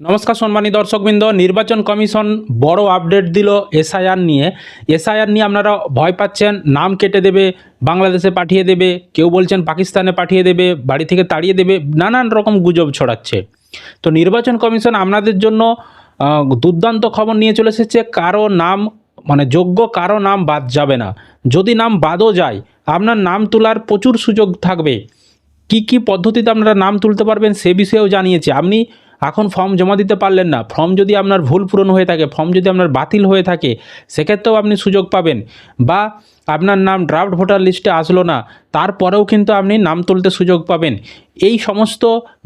নমস্কার সম্মানী দর্শকবৃন্দ, নির্বাচন কমিশন বড় আপডেট দিল এসআইআর নিয়ে। এসআইআর নিয়ে আপনারা ভয় পাচ্ছেন, নাম কেটে দেবে, বাংলাদেশে পাঠিয়ে দেবে, কেউ বলছেন পাকিস্তানে পাঠিয়ে দেবে, বাড়ি থেকে তাড়িয়ে দেবে, নানান রকম গুজব ছড়াচ্ছে। তো নির্বাচন কমিশন আপনাদের জন্য দুর্দান্ত খবর নিয়ে চলে এসেছে, কারও নাম মানে যোগ্য কারও নাম বাদ যাবে না। যদি নাম বাদও যায়, আপনার নাম তোলার প্রচুর সুযোগ থাকবে। কি কি পদ্ধতিতে আপনারা নাম তুলতে পারবেন, সে বিষয়েও জানিয়েছে। আপনি এখন ফর্ম জমা দিতে পারলেন না। ফর্ম যদি আপনার ভুল পূরণ হয়ে থাকে, ফর্ম যদি আপনার বাতিল হয়ে থাকে, সেক্ষেত্রেও আপনি সুযোগ পাবেন। বা আপনার নাম ড্রাফট ভোটার লিস্টে আসলো না, তারপরেও কিন্তু আপনি নাম তুলতে সুযোগ পাবেন। এই সমস্ত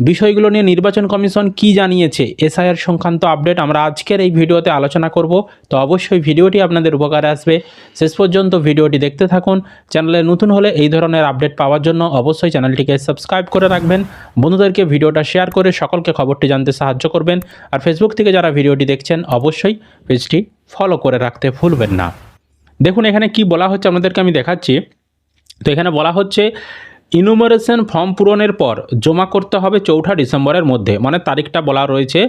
বিষয়গুলো নিয়ে নির্বাচন কমিশন কি জানিয়েছে এসআইআর সংক্রান্ত আপডেট আমরা আজকের এই ভিডিওতে আলোচনা করব। তো অবশ্যই ভিডিওটি আপনাদের উপকারে আসবে। শেষ পর্যন্ত ভিডিওটি দেখতে থাকুন, চ্যানেলে নতুন হলে এই ধরনের আপডেট পাওয়ার জন্য অবশ্যই চ্যানেলটিকে সাবস্ক্রাইব করে রাখবেন। বন্ধুদেরকে ভিডিওটা শেয়ার করে সকলকে খবরটি জানতে সাহায্য করবেন। আর ফেসবুক থেকে যারা ভিডিওটি দেখছেন, অবশ্যই পেজটি ফলো করে রাখতে ভুলবেন না। দেখুন, এখানে কি বলা হচ্ছে আপনাদেরকে আমি দেখাচ্ছি। তো এখানে বলা হচ্ছে ইনুমারেশন ফর্ম পূরণের পর জমা করতে হবে চৌঠা ডিসেম্বরের মধ্যে। মানে তারিখটা বলা রয়েছে,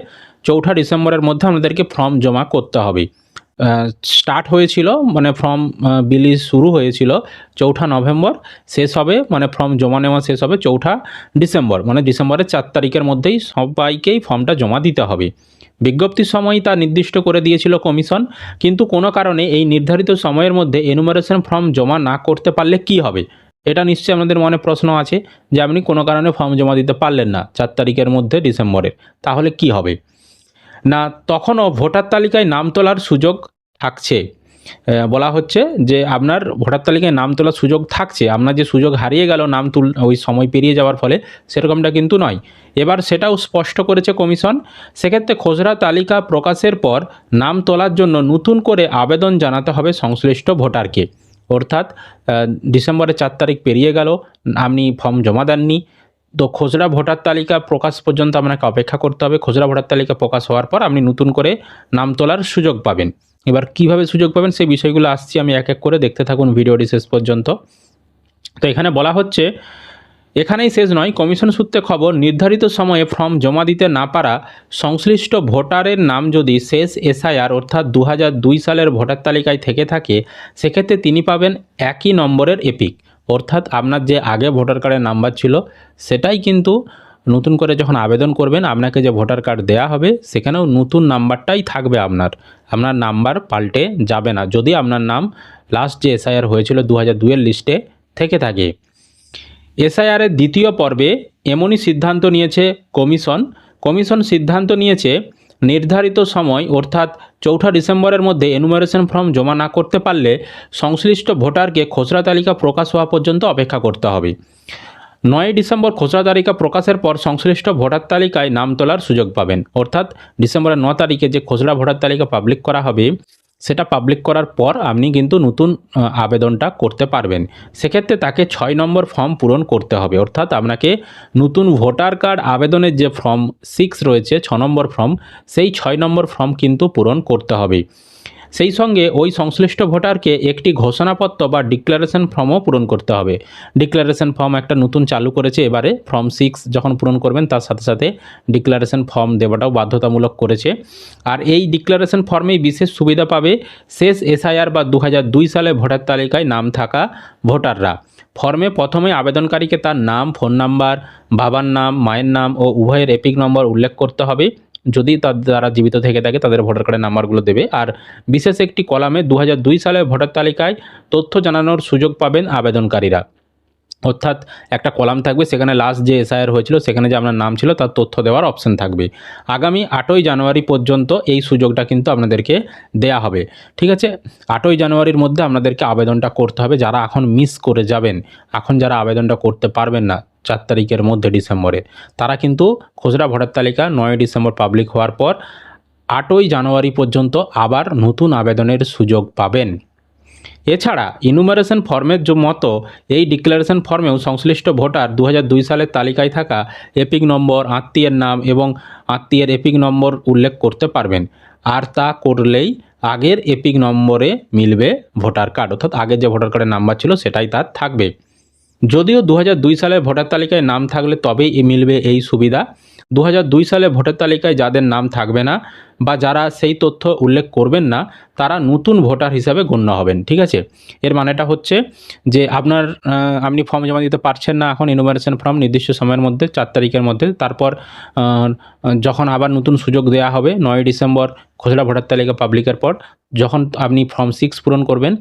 চৌঠা ডিসেম্বরের মধ্যে আমাদেরকে ফর্ম জমা করতে হবে। স্টার্ট হয়েছিল মানে ফর্ম বিলি শুরু হয়েছিল চৌঠা নভেম্বর, শেষ হবে মানে ফর্ম জমা নেওয়া শেষ হবে চৌঠা ডিসেম্বর মানে ডিসেম্বরের চার তারিখের মধ্যেই সবাইকেই ফর্মটা জমা দিতে হবে। বিজ্ঞপ্তির সময় তা নির্দিষ্ট করে দিয়েছিল কমিশন কিন্তু কোনো কারণে এই নির্ধারিত সময়ের মধ্যে এনুমারেশন ফর্ম জমা না করতে পারলে কি হবে? এটা নিশ্চয়ই আপনাদের মনে প্রশ্ন আছে, যে আপনি কোনো কারণে ফর্ম জমা দিতে পারলেন না চার তারিখের মধ্যে ডিসেম্বরের, তাহলে কি হবে? না তখনও ভোটার তালিকায় নাম তোলার সুযোগ থাকছে। বলা হচ্ছে যে আপনার ভোটার তালিকায় নাম তোলার সুযোগ থাকছে। আপনার যে সুযোগ হারিয়ে গেল নাম তুল, ওই সময় পেরিয়ে যাওয়ার ফলে সেরকমটা কিন্তু নয়। এবার সেটাও স্পষ্ট করেছে কমিশন। সেক্ষেত্রে খসড়া তালিকা প্রকাশের পর নাম তোলার জন্য নতুন করে আবেদন জানাতে হবে সংশ্লিষ্ট ভোটারকে। অর্থাৎ ডিসেম্বরের চার তারিখ পেরিয়ে গেল, আপনি ফর্ম জমা দেননি তো খুচরা ভোটার তালিকা প্রকাশ পর্যন্ত আপনাকে অপেক্ষা করতে হবে। খুচরা ভোটার তালিকা প্রকাশ হওয়ার পর আপনি নতুন করে নাম তোলার সুযোগ পাবেন। এবার কীভাবে সুযোগ পাবেন সেই বিষয়গুলো আসছি আমি এক এক করে। দেখতে থাকুন ভিডিওটি শেষ পর্যন্ত। তো এখানে বলা হচ্ছে, এখানেই শেষ নয়, কমিশন সূত্রে খবর, নির্ধারিত সময়ে ফর্ম জমা দিতে না পারা সংশ্লিষ্ট ভোটারের নাম যদি শেষ এসআইআর অর্থাৎ দু সালের ভোটার তালিকায় থেকে থাকে, সেক্ষেত্রে তিনি পাবেন একই নম্বরের এপিক। অর্থাৎ আপনার যে আগে ভোটার কার্ডের নাম্বার ছিল, সেটাই কিন্তু নতুন করে যখন আবেদন করবেন, আপনাকে যে ভোটার কার্ড দেয়া হবে, সেখানেও নতুন নাম্বারটাই থাকবে আপনার। আপনার নাম্বার পাল্টে যাবে না। যদি আপনার নাম লাস্ট যে এসআইআর হয়েছিল দু হাজার লিস্টে থেকে থাকে। এসআইআরের দ্বিতীয় পর্বে এমনই সিদ্ধান্ত নিয়েছে কমিশন কমিশন সিদ্ধান্ত নিয়েছে নির্ধারিত সময়, অর্থাৎ চৌঠা ডিসেম্বরের মধ্যে এনুমারেশন ফর্ম জমা না করতে পারলে সংশ্লিষ্ট ভোটারকে খসড়া তালিকা প্রকাশ হওয়া পর্যন্ত অপেক্ষা করতে হবে। নয় ডিসেম্বর খসড়া তালিকা প্রকাশের পর সংশ্লিষ্ট ভোটার তালিকায় নাম তোলার সুযোগ পাবেন। অর্থাৎ ডিসেম্বরের ন তারিখে যে খসড়া ভোটার তালিকা পাবলিক করা হবে সেটা পাবলিক করার পর আপনি কিন্তু নতুন আবেদনটা করতে পারবেন। সেক্ষেত্রে তাকে ছয় নম্বর ফর্ম পূরণ করতে হবে। অর্থাৎ আপনাকে নতুন ভোটার কার্ড আবেদনের যে ফর্ম সিক্স রয়েছে, ছ নম্বর ফর্ম সেই ছয় নম্বর ফর্ম কিন্তু পূরণ করতে হবে। সেই সঙ্গে ওই সংশ্লিষ্ট ভোটারকে একটি ঘোষণাপত্র বা ডিক্লারেশন ফর্মও পূরণ করতে হবে। ডিক্লারেশন ফর্ম একটা নতুন চালু করেছে এবারে, ফর্ম সিক্স যখন পূরণ করবেন তার সাথে সাথে ডিক্লারেশন ফর্ম দেওয়াটাও বাধ্যতামূলক করেছে। আর এই ডিক্লারেশন ফর্মেই বিশেষ সুবিধা পাবে শেষ এসআইআর বা দু হাজার দুই সালে ভোটার তালিকায় নাম থাকা ভোটাররা। ফর্মে প্রথমে আবেদনকারীকে তার নাম, ফোন নাম্বার, বাবার নাম, মায়ের নাম ও উভয়ের এপিক নম্বর উল্লেখ করতে হবে। যদি তার জীবিত থেকে থাকে, তাদের ভোটার কার্ডের নাম্বারগুলো দেবে। আর বিশেষ একটি কলামে দু হাজার দুই সালে ভোটার তালিকায় তথ্য জানানোর সুযোগ পাবেন আবেদনকারীরা। অর্থাৎ একটা কলাম থাকবে, সেখানে লাস্ট যে এসআইআর হয়েছিল, সেখানে যে আপনার নাম ছিল, তার তথ্য দেওয়ার অপশন থাকবে। আগামী আটই জানুয়ারি পর্যন্ত এই সুযোগটা কিন্তু আপনাদেরকে দেয়া হবে। ঠিক আছে? আটই জানুয়ারির মধ্যে আপনাদেরকে আবেদনটা করতে হবে। যারা এখন মিস করে যাবেন, এখন যারা আবেদনটা করতে পারবেন না চার তারিখের মধ্যে ডিসেম্বরে। তারা কিন্তু খুচরা ভোটার তালিকা নয় ডিসেম্বর পাবলিক হওয়ার পর আটই জানুয়ারি পর্যন্ত আবার নতুন আবেদনের সুযোগ পাবেন। এছাড়া ইনুমারেশন ফর্মের মতো, এই ডিক্লারেশন ফর্মেও সংশ্লিষ্ট ভোটার দু হাজার দুই সালের তালিকায় থাকা এপিক নম্বর, আত্মীয়ের নাম এবং আত্মীয়ের এপিক নম্বর উল্লেখ করতে পারবেন। আর তা করলেই আগের এপিক নম্বরে মিলবে ভোটার কার্ড, অর্থাৎ আগের যে ভোটার কার্ডের নাম্বার ছিল সেটাই তার থাকবে। যদিও দু হাজার দুই সালে ভোটার তালিকায় নাম থাকলে তবেই মিলবে এই সুবিধা। দু হাজার দুই সালে ভোটার তালিকায় যাদের নাম থাকবে না বা যারা সেই তথ্য উল্লেখ করবেন না তারা নতুন ভোটার হিসাবে গণ্য হবেন, ঠিক আছে? এর মানেটা হচ্ছে যে আপনার আপনি ফর্ম জমা দিতে পারছেন না এখন ইনোমারেশন ফর্ম নির্দিষ্ট সময়ের মধ্যে, চার তারিখের মধ্যে, তারপর যখন আবার নতুন সুযোগ দেওয়া হবে, নয় ডিসেম্বর খসড়া ভোটার তালিকা পাবলিকের পর, যখন আপনি ফর্ম সিক্স পূরণ করবেন,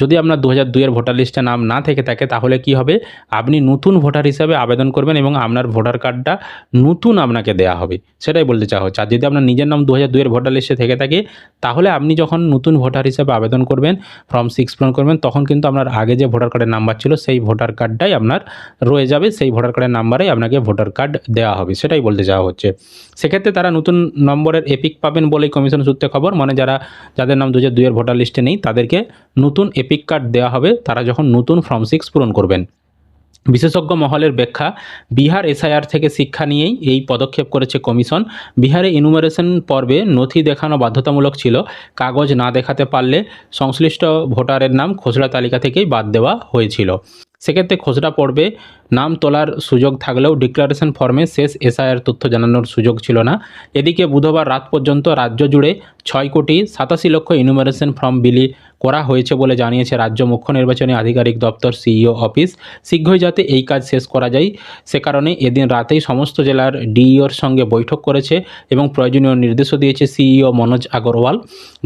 যদি আপনার দু হাজার দুইয়ের ভোটার লিস্টে নাম না থেকে থাকে, তাহলে কি হবে? আপনি নতুন ভোটার হিসাবে আবেদন করবেন এবং আপনার ভোটার কার্ডটা নতুন আপনাকে দেওয়া হবে। সেটাই বলতে চাওয়া হচ্ছে। আর যদি আপনার নিজের নাম দু হাজার দুইয়ের ভোটার লিস্টে থেকে থাকে, তাহলে আপনি যখন নতুন ভোটার হিসাবে আবেদন করবেন, ফর্ম সিক্স পূরণ করবেন, তখন কিন্তু আপনার আগে যে ভোটার কার্ডের নাম্বার ছিল, সেই ভোটার কার্ডটাই আপনার রয়ে যাবে, সেই ভোটার কার্ডের নাম্বারেই আপনাকে ভোটার কার্ড দেওয়া হবে, সেটাই বলতে যাওয়া হচ্ছে। সেক্ষেত্রে তারা নতুন নম্বরের এপিক পাবেন বলেই কমিশন সূত্রে খবর মানে যারা, যাদের নাম দু হাজার দুইয়ের ভোটার লিস্টে নেই, তাদেরকে নতুন এপিক কার্ড দেওয়া হবে, তারা যখন নতুন ফর্ম সিক্স পূরণ করবেন। বিশেষজ্ঞ মহলের ব্যাখ্যা, বিহার এসআইআর থেকে শিক্ষা নিয়েই এই পদক্ষেপ করেছে কমিশন। বিহারে ইনুমারেশন পর্বে নথি দেখানো বাধ্যতামূলক ছিল। কাগজ না দেখাতে পারলে সংশ্লিষ্ট ভোটারের নাম খসড়া তালিকা থেকেই বাদ দেওয়া হয়েছিল। সেক্ষেত্রে খসড়া পর্বে নাম তোলার সুযোগ থাকলেও ডিক্লারেশন ফর্মে শেষ এসআইআর তথ্য জানানোর সুযোগ ছিল না। এদিকে বুধবার রাত পর্যন্ত রাজ্য জুড়ে ছয় কোটি সাতাশি লক্ষ ইনুমারেশন ফর্ম বিলি করা হয়েছে বলে জানিয়েছে রাজ্য মুখ্য নির্বাচনী আধিকারিক দপ্তর সিইও অফিস। শীঘ্রই যাতে এই কাজ শেষ করা যায়, সে কারণে এদিন রাতেই সমস্ত জেলার ডিইওর সঙ্গে বৈঠক করেছে এবং প্রয়োজনীয় নির্দেশও দিয়েছে সিইও মনোজ আগরওয়াল।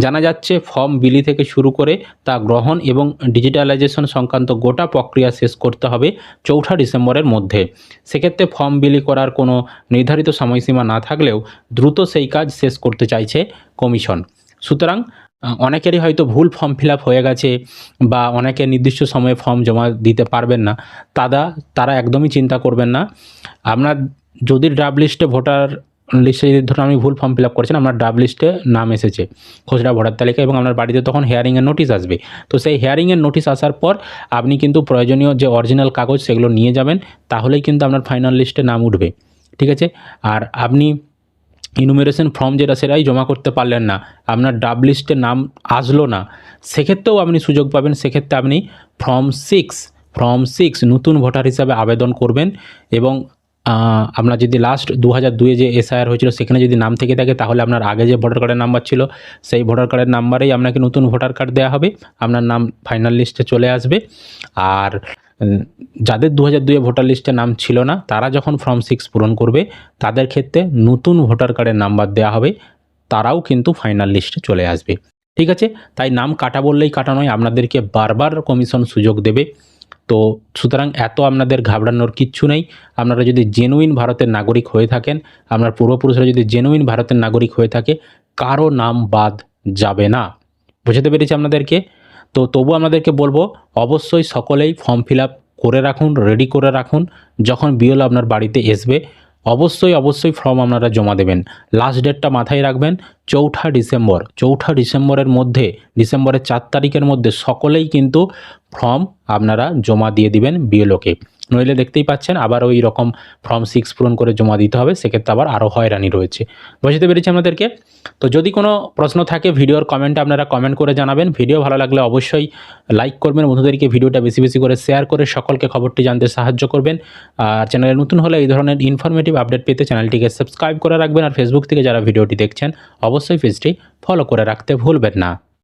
জানা যাচ্ছে, ফর্ম বিলি থেকে শুরু করে তা গ্রহণ এবং ডিজিটালাইজেশন সংক্রান্ত গোটা প্রক্রিয়া শেষ করতে হবে চৌঠা ডিসেম্বরের মধ্যে। সেক্ষেত্রে ফর্ম বিলি করার কোনো নির্ধারিত সময়সীমা না থাকলেও দ্রুত সেই কাজ শেষ করতে চাইছে কমিশন। সুতরাং অনেকেরই হয়তো ভুল ফর্ম ফিল হয়ে গেছে বা অনেকে নির্দিষ্ট সময়ে ফর্ম জমা দিতে পারবেন না। তারা তারা একদমই চিন্তা করবেন না। আপনার যদি ড্রাফট লিস্টে ভোটার লিস্টে যদি ধরুন আমি ভুল ফর্ম ফিল আপ করছেন আপনার ড্রাফট লিস্টে নাম এসেছে খসড়া ভোটার তালিকা এবং আপনার বাড়িতে তখন হেয়ারিংয়ের নোটিশ আসবে। তো সেই হেয়ারিংয়ের নোটিশ আসার পর আপনি কিন্তু প্রয়োজনীয় যে অরিজিনাল কাগজ সেগুলো নিয়ে যাবেন, তাহলেই কিন্তু আপনার ফাইনাল লিস্টে নাম উঠবে। ঠিক আছে? আর আপনি ইনুমেরেশন ফর্ম যেটা সেটাই জমা করতে পারলেন না। আপনার ডাব লিস্টে নাম আসলো না। সেক্ষেত্রেও আপনি সুযোগ পাবেন। সেক্ষেত্রে আপনি ফর্ম সিক্স ফর্ম সিক্স নতুন ভোটার হিসাবে আবেদন করবেন এবং আপনার যদি লাস্ট দু হাজার দুয়ে যে এসআইআর হয়েছিল, সেখানে যদি নাম থেকে থাকে, তাহলে আপনার আগে যে ভোটার কার্ডের নাম্বার ছিল, সেই ভোটার কার্ডের নাম্বারেই আপনাকে নতুন ভোটার কার্ড দেওয়া হবে। আপনার নাম ফাইনাল লিস্টে চলে আসবে। আর যাদের দু হাজার দুয়ে ভোটার লিস্টে নাম ছিল না, তারা যখন ফর্ম সিক্স পূরণ করবে, তাদের ক্ষেত্রে নতুন ভোটার কার্ডের নাম্বার দেওয়া হবে, তারাও কিন্তু ফাইনাল লিস্টে চলে আসবে। ঠিক আছে? তাই নাম কাটা বললেই কাটা নয়, আপনাদেরকে বারবার কমিশন সুযোগ দেবে। তো সুতরাং এত আপনাদের ঘাবড়ানোর কিচ্ছু নেই। আপনারা যদি জেনুইন ভারতের নাগরিক হয়ে থাকেন, আপনার পূর্বপুরুষরা যদি জেনুইন ভারতের নাগরিক হয়ে থাকে, কারও নাম বাদ যাবে না। বুঝতে পেরেছি আপনাদেরকে? তো তবু আমাদেরকে বলব, অবশ্যই সকলেই ফর্ম ফিল করে রাখুন রেডি করে রাখুন, যখন বিএল আপনার বাড়িতে আসবে, অবশ্যই অবশ্যই ফর্ম আপনারা জমা দেবেন। লাস্ট ডেটটা মাথায় রাখবেন, চৌঠা ডিসেম্বর। চৌঠা ডিসেম্বরের মধ্যে, ডিসেম্বরের চার তারিখের মধ্যে সকলেই কিন্তু ফর্ম আপনারা জমা দিয়ে দিবেন বিএলওকে। নইলে দেখতেই পাচ্ছেন আবার ওই রকম ফর্ম সিক্স পূরণ করে জমা দিতে হবে, সেক্ষেত্রে আবার আরও হয়রানি রয়েছে। বুঝতে পেরেছি আমাদেরকে তো যদি কোনো প্রশ্ন থাকে, ভিডিওর কমেন্টে আপনারা কমেন্ট করে জানাবেন। ভিডিও ভালো লাগলে অবশ্যই লাইক করবেন। বন্ধুদেরকে ভিডিওটা বেশি বেশি করে শেয়ার করে সকলকে খবরটি জানতে সাহায্য করবেন। আর চ্যানেলে নতুন হলে এই ধরনের ইনফরমেটিভ আপডেট পেতে চ্যানেলটিকে সাবস্ক্রাইব করে রাখবেন। আর ফেসবুক থেকে যারা ভিডিওটি দেখছেন, অবশ্যই পেজটি ফলো করে রাখতে ভুলবেন না।